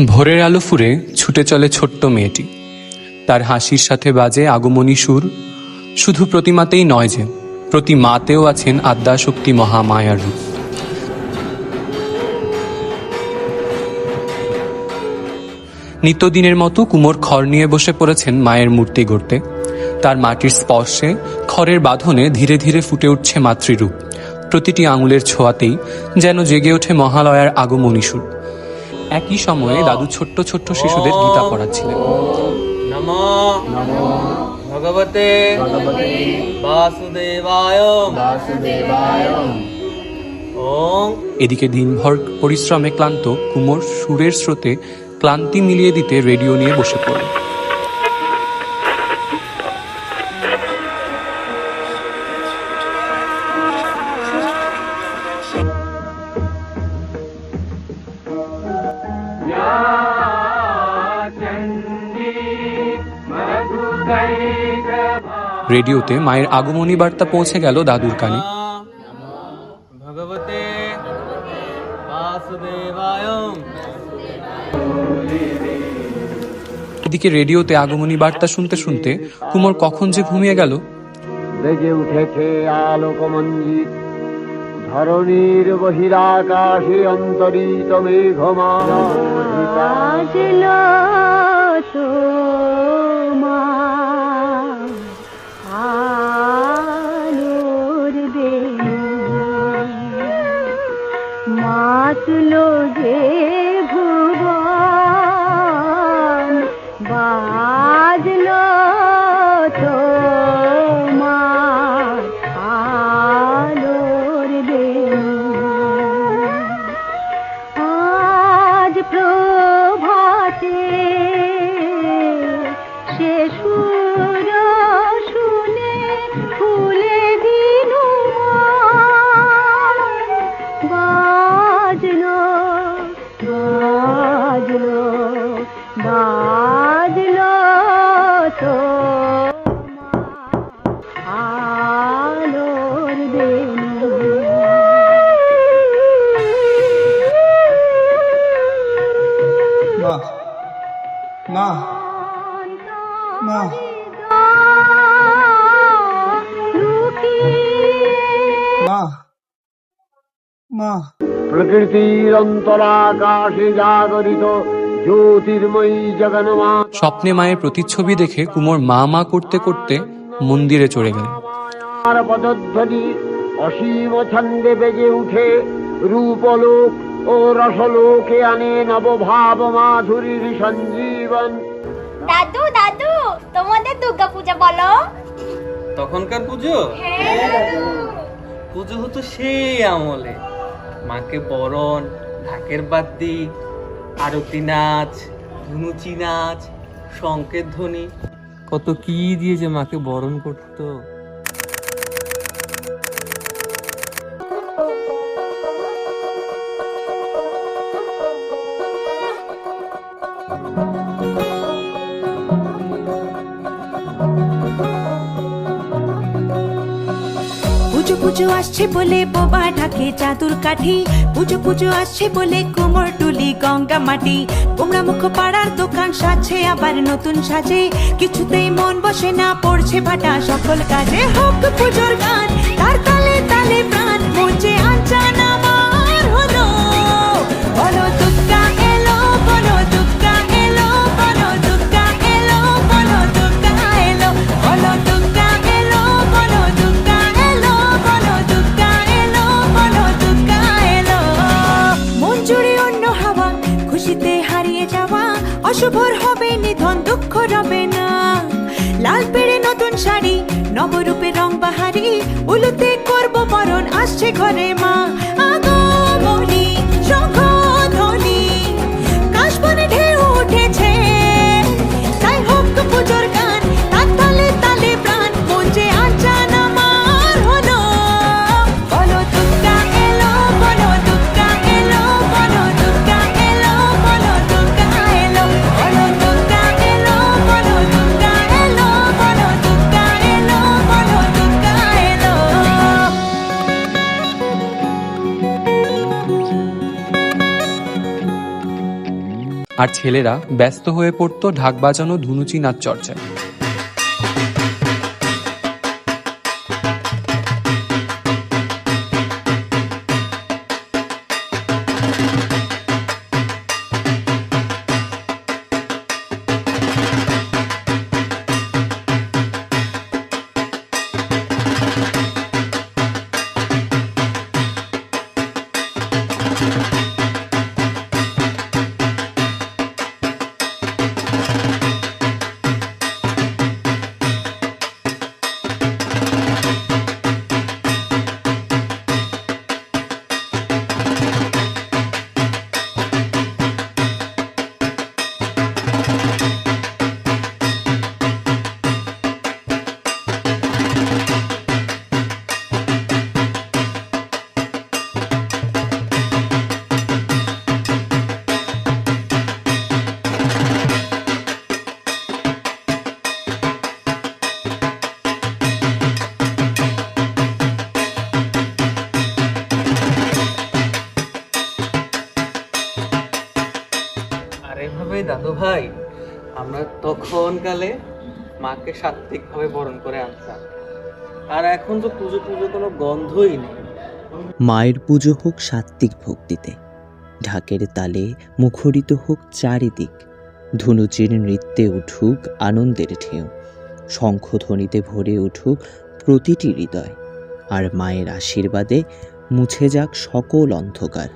ভোরের আলো ফুরে ছুটে চলে ছোট্ট মেয়েটি। তার হাসির সাথে বাজে আগমনী সুর শুধু প্রতিমাতেই নয় যে প্রতি মাতেও আছেন আদ্যাশক্তি মহামায়ার রূপ। নিত্যদিনের মতো কুমোর খড় নিয়ে বসে পড়েছেন মায়ের মূর্তি গড়তে। তার মাটির স্পর্শে খড়ের বাঁধনে ধীরে ধীরে ফুটে উঠছে মাতৃরূপ। প্রতিটি আঙুলের ছোঁয়াতেই যেন জেগে ওঠে মহালয়ার আগমনী সুর। একই সময়ে দাদু ছোট্ট ছোট্ট শিশুদের গীতা পড়াচ্ছিলেন। নমো ভগবতে বাসুদেবায়। এদিকে দিনভর পরিশ্রমে ক্লান্ত কুমোর সুরের স্রোতে ক্লান্তি মিলিয়ে দিতে রেডিও নিয়ে বসে পড়ে। রেডিওতে মায়ের আগমনী বার্তা পৌঁছে গেল দাদুর কানে। ভগবতে এদিকে রেডিওতে আগমনী বার্তা শুনতে শুনতে কুমোর কখন যে ঘুমিয়ে গেল? বেজে উঠেছে আলোকমঞ্জিত ধরণীর বহিরাকাশে অন্তরিত মেঘমান माँ सुनो जे মা মা মা প্রকৃতির অন্তরাকাশে জাগরিত জ্যোতির্ময়ী জগন্মা স্বপ্নে মায়ের প্রতিচ্ছবি দেখে কুমোর মা মা করতে করতে মন্দিরে চড়ে গেলেন আর পদধ্বনি অসীম ছন্দে বেজে উঠে রূপলোক ও রসলোকে আনে নবভাব মাধুরীর সঞ্জীবন। দাদু দাদু তোমাদের দুর্গা পূজা বলো। তখনকার পুজো? পুজো হতো সেই আমলে। মাকে বরণ ঢাকের বাদ্যি আরতি নাচ ধুনুচি নাচ শঙ্কের ধ্বনি। কত কি দিয়ে যে মাকে বরণ করতো। পুজো আসছে বলে বোবা ঢাকে চাদুর কাঠি। পুজো পুজো আসছে বলে কোমর টুলি গঙ্গা মাটি। কোমরা মুখ পাড়ার দোকান সাজছে, আবার নতুন সাজে। কিছুতেই মন বসে না, পড়ছে ভাটা সকল কাজে। হোক পুজোর গান অশুভর হবে, নিধন দুঃখ রবে না। লাল পেড়ে নতুন শাড়ি, নবরূপে রং বাহারি, উলুতে করব বরণ, আসছে ঘরে মা। আর ছেলেরা ব্যস্ত হয়ে পড়তো ঢাক বাজানো ধুনুচি নাচ চর্চায়। এভাবে দাদু ভাই, আমরা তখন কালে মাকে সাত্বিকভাবে বরণ করে আনতাম। আর এখন তো পুজো পুজো কোনো গন্ধই নেই। মায়ের পুজো হোক সাত্ত্বিক ভক্তিতে, ঢাকের তালে মুখরিত হোক চারিদিক, ধুনুচির নৃত্যে উঠুক আনন্দের ঢেউ, শঙ্খধ্বনিতে ভরে উঠুক প্রতিটি হৃদয়, আর মায়ের আশীর্বাদে মুছে যাক সকল অন্ধকার।